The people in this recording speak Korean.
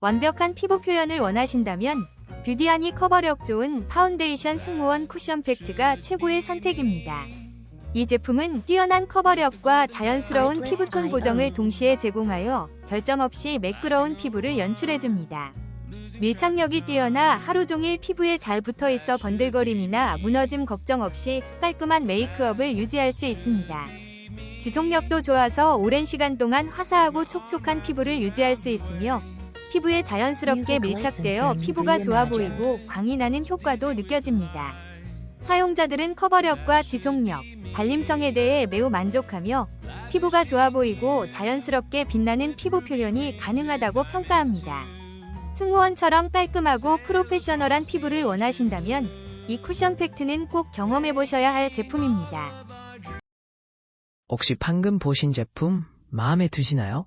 완벽한 피부 표현을 원하신다면 뷰디하니 커버력 좋은 파운데이션 승무원 쿠션 팩트가 최고의 선택입니다. 이 제품은 뛰어난 커버력과 자연스러운 피부톤 보정을 동시에 제공하여 결점 없이 매끄러운 피부를 연출해줍니다. 밀착력이 뛰어나 하루 종일 피부에 잘 붙어 있어 번들거림이나 무너짐 걱정 없이 깔끔한 메이크업을 유지할 수 있습니다. 지속력도 좋아서 오랜 시간 동안 화사하고 촉촉한 피부를 유지할 수 있으며 피부에 자연스럽게 밀착되어 피부가 좋아 보이고 광이 나는 효과도 느껴집니다. 사용자들은 커버력과 지속력, 발림성에 대해 매우 만족하며 피부가 좋아 보이고 자연스럽게 빛나는 피부 표현이 가능하다고 평가합니다. 승무원처럼 깔끔하고 프로페셔널한 피부를 원하신다면 이 쿠션 팩트는 꼭 경험해 보셔야 할 제품입니다. 혹시 방금 보신 제품 마음에 드시나요?